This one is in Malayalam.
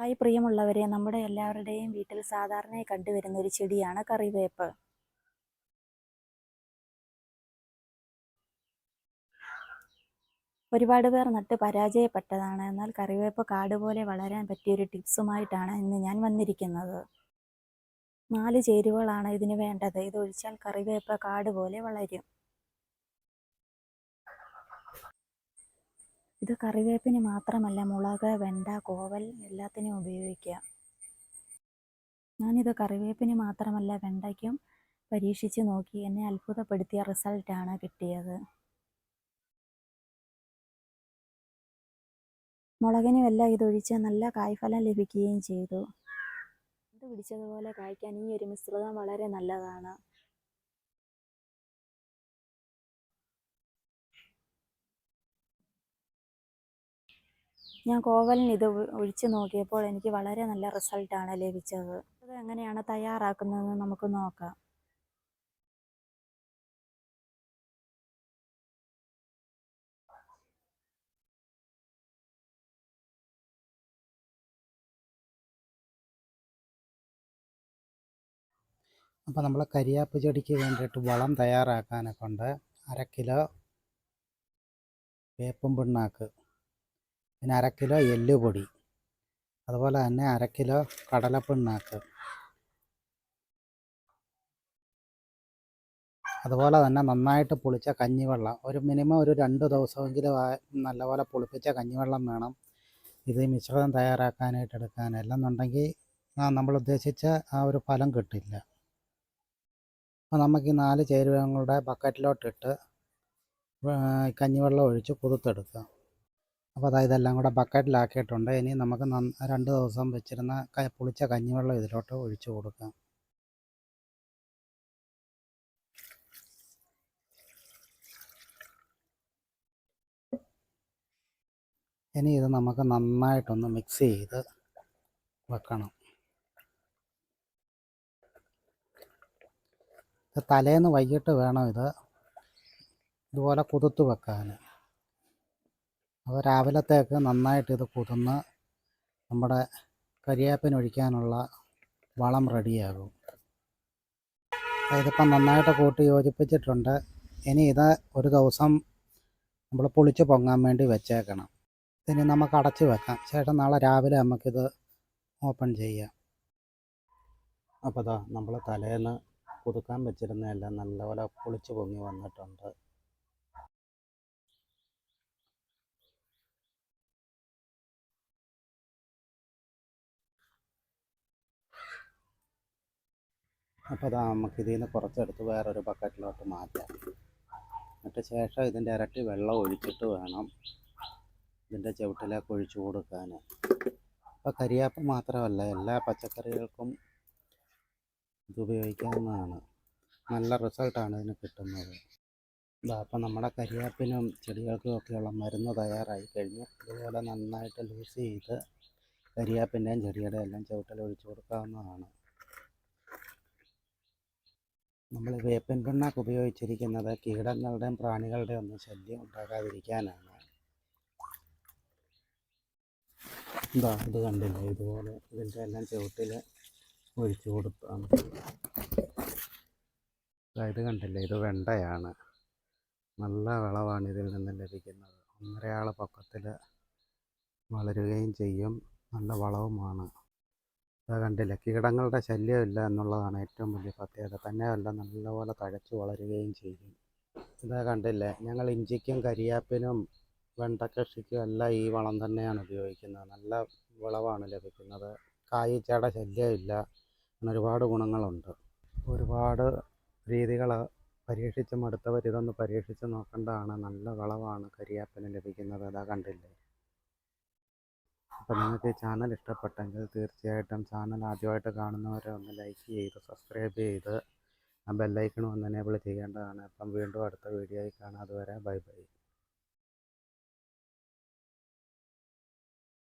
ഹായ് പ്രിയമുള്ളവരെ നമ്മുടെ എല്ലാവരുടെയും വീട്ടിൽ സാധാരണയായി കണ്ടുവരുന്ന ഒരു ചെടിയാണ് കറിവേപ്പ്. ഒരുപാട് പേർ നട്ട് പരാജയപ്പെട്ടതാണ്. എന്നാൽ കറിവേപ്പ് കാട് പോലെ വളരാൻ പറ്റിയൊരു ടിപ്സുമായിട്ടാണ് ഇന്ന് ഞാൻ വന്നിരിക്കുന്നത്. നാല് ചേരുവകളാണ് ഇതിന് വേണ്ടത്. ഇതൊഴിച്ചാൽ കറിവേപ്പ് കാട് പോലെ വളരും. ഇത് കറിവേപ്പിന് മാത്രമല്ല മുളക് വെണ്ട കോവൽ എല്ലാത്തിനും ഉപയോഗിക്കാം. ഞാനിത് കറിവേപ്പിന് മാത്രമല്ല വെണ്ടയ്ക്കും പരീക്ഷിച്ച് നോക്കി എന്നെ അത്ഭുതപ്പെടുത്തിയ റിസൾട്ടാണ് കിട്ടിയത്. മുളകിനുമെല്ലാം ഇതൊഴിച്ച് നല്ല കായ്ഫലം ലഭിക്കുകയും ചെയ്തു. ഇത് പിടിച്ചതുപോലെ കായ്ക്കാൻ ഈ ഒരു മിശ്രിതം വളരെ നല്ലതാണ്. ഞാൻ കോവലിന് ഇത് ഒഴിച്ച് നോക്കിയപ്പോൾ എനിക്ക് വളരെ നല്ല റിസൾട്ടാണ് ലഭിച്ചത്. ഇത് എങ്ങനെയാണ് തയ്യാറാക്കുന്നതെന്ന് നമുക്ക് നോക്കാം. അപ്പോൾ നമ്മൾ കരിയാപ്പ് ചെടിക്ക് വേണ്ടിയിട്ട് വളം തയ്യാറാക്കാനൊക്കെ ഉണ്ട്. അര കിലോ വേപ്പും പിണ്ണാക്ക്. പിന്നെ അര കിലോ എല്ലുപൊടി. അതുപോലെ തന്നെ അര കിലോ കടലപ്പിണ്ണാക്ക്. അതുപോലെ തന്നെ നന്നായിട്ട് പുളിച്ച കഞ്ഞിവെള്ളം. ഒരു മിനിമം ഒരു രണ്ട് ദിവസമെങ്കിലും നല്ലപോലെ പുളിപ്പിച്ച കഞ്ഞിവെള്ളം വേണം. ഇത് മിശ്രിതം തയ്യാറാക്കാനായിട്ട് എടുക്കാൻ. അല്ലെന്നുണ്ടെങ്കിൽ നമ്മൾ ഉദ്ദേശിച്ച ആ ഒരു ഫലം കിട്ടില്ല. അപ്പോൾ നമുക്ക് ഈ നാല് ചേരുവകളുടെ ബക്കറ്റിലോട്ടിട്ട് കഞ്ഞിവെള്ളം ഒഴിച്ച് കുതിർത്തെടുക്കാം. അപ്പോൾ അതായത് ഇതെല്ലാം കൂടെ ബക്കറ്റിലാക്കിയിട്ടുണ്ട്. ഇനി നമുക്ക് രണ്ട് ദിവസം വെച്ചിരുന്ന പുളിച്ച കഞ്ഞിവെള്ളം ഇതിലോട്ട് ഒഴിച്ചു കൊടുക്കാം. ഇനി ഇത് നമുക്ക് നന്നായിട്ടൊന്ന് മിക്സ് ചെയ്ത് വെക്കണം. ഇത് തലേന്ന് വൈകിട്ട് വേണം ഇത് ഇതുപോലെ കുതിർത്ത് വെക്കാൻ അപ്പോൾ രാവിലത്തേക്ക് നന്നായിട്ട് ഇത് കുതിർന്ന് നമ്മുടെ കരിയാപ്പൻ ഒഴിക്കാനുള്ള വളം റെഡിയാകും. ഇതിപ്പം നന്നായിട്ട് കൂട്ടി യോജിപ്പിച്ചിട്ടുണ്ട്. ഇനി ഇത് ഒരു ദിവസം നമ്മൾ പൊളിച്ച് പൊങ്ങാൻ വേണ്ടി വെച്ചേക്കണം. ഇനി നമുക്ക് അടച്ചു വെക്കാം. ശേഷം നാളെ രാവിലെ നമുക്കിത് ഓപ്പൺ ചെയ്യാം. അപ്പോൾ നമ്മൾ തലേന്ന് പുതുക്കാൻ വെച്ചിരുന്നതെല്ലാം നല്ലപോലെ പൊളിച്ച് പൊങ്ങി വന്നിട്ടുണ്ട്. അപ്പോൾ അതാ നമുക്ക് ഇതിൽ നിന്ന് കുറച്ചെടുത്ത് വേറൊരു ബക്കറ്റിലോട്ട് മാറ്റാം. എന്നിട്ട് ശേഷം ഇതിന്റെ ഇരട്ടി വെള്ളം ഒഴിച്ചിട്ട് വേണം ഇതിന്റെ ചുവട്ടിലേക്ക് ഒഴിച്ചു കൊടുക്കാൻ അപ്പോൾ കരിയാപ്പ മാത്രമല്ല എല്ലാ പച്ചക്കറികൾക്കും ഇത് ഉപയോഗിക്കാവുന്നതാണ്. നല്ല റിസൾട്ടാണ് ഇതിന് കിട്ടുന്നത്. അപ്പം നമ്മുടെ കരിയാപ്പിനും ചെടികൾക്കും ഒക്കെയുള്ള മരുന്ന് തയ്യാറായി കഴിഞ്ഞു. ഇതുപോലെ നന്നായിട്ട് ലൂസ് ചെയ്ത് കരിയാപ്പിന്റെയും ചെടിയുടെ എല്ലാം ചുവട്ടിൽ ഒഴിച്ചു കൊടുക്കാവുന്നതാണ്. നമ്മൾ വേപ്പൻ പിണ്ണാക്ക് ഉപയോഗിച്ചിരിക്കുന്നത് കീടങ്ങളുടെയും പ്രാണികളുടെയും ഒന്നും ശല്യം ഉണ്ടാകാതിരിക്കാനാണ്. ഇതാ ഇത് കണ്ടില്ലേ? ഇതുപോലെ ഇതിന്റെ എല്ലാം ചുവട്ടിൽ ഒഴിച്ചു കൊടുത്താണ്. ഇത് കണ്ടില്ലേ? ഇത് വെണ്ടയാണ്. നല്ല വിളവാണ് ഇതിൽ നിന്ന് ലഭിക്കുന്നത്. ഒന്നരയാൾ പൊക്കത്തിൽ വളരുകയും ചെയ്യും. നല്ല വളവുമാണ്. കണ്ടില്ലേ. കീടങ്ങളുടെ ശല്യമില്ല എന്നുള്ളതാണ് ഏറ്റവും വലിയ പ്രത്യേകത. തന്നെയല്ല നല്ലപോലെ തഴച്ചു വളരുകയും ചെയ്യും. ഇതാ കണ്ടില്ലേ? ഞങ്ങൾ ഇഞ്ചിക്കും കരിയാപ്പിനും വെണ്ട കൃഷിക്കും എല്ലാം ഈ വളം തന്നെയാണ് ഉപയോഗിക്കുന്നത്. നല്ല വിളവാണ് ലഭിക്കുന്നത്. കായ്ച്ചയുടെ ശല്യമില്ല. അങ്ങനെ ഒരുപാട് ഗുണങ്ങളുണ്ട്. ഒരുപാട് രീതികൾ പരീക്ഷിച്ച് മടുത്തവർ ഇതൊന്ന് പരീക്ഷിച്ച് നോക്കേണ്ടതാണ്. നല്ല വിളവാണ് കരിയാപ്പിന് ലഭിക്കുന്നത്. അതാ കണ്ടില്ലേ? അപ്പോൾ നിങ്ങൾക്ക് ഈ ചാനൽ ഇഷ്ടപ്പെട്ടെങ്കിൽ തീർച്ചയായിട്ടും ചാനൽ ആദ്യമായിട്ട് കാണുന്നവരെ ഒന്ന് ലൈക്ക് ചെയ്ത് സബ്സ്ക്രൈബ് ചെയ്ത് ആ ബെല്ലൈക്കൺ ഒന്ന് എനേബിൾ ചെയ്യേണ്ടതാണ്. അപ്പം വീണ്ടും അടുത്ത വീഡിയോയിൽ കാണാം. അതുവരെ ബൈ ബൈ.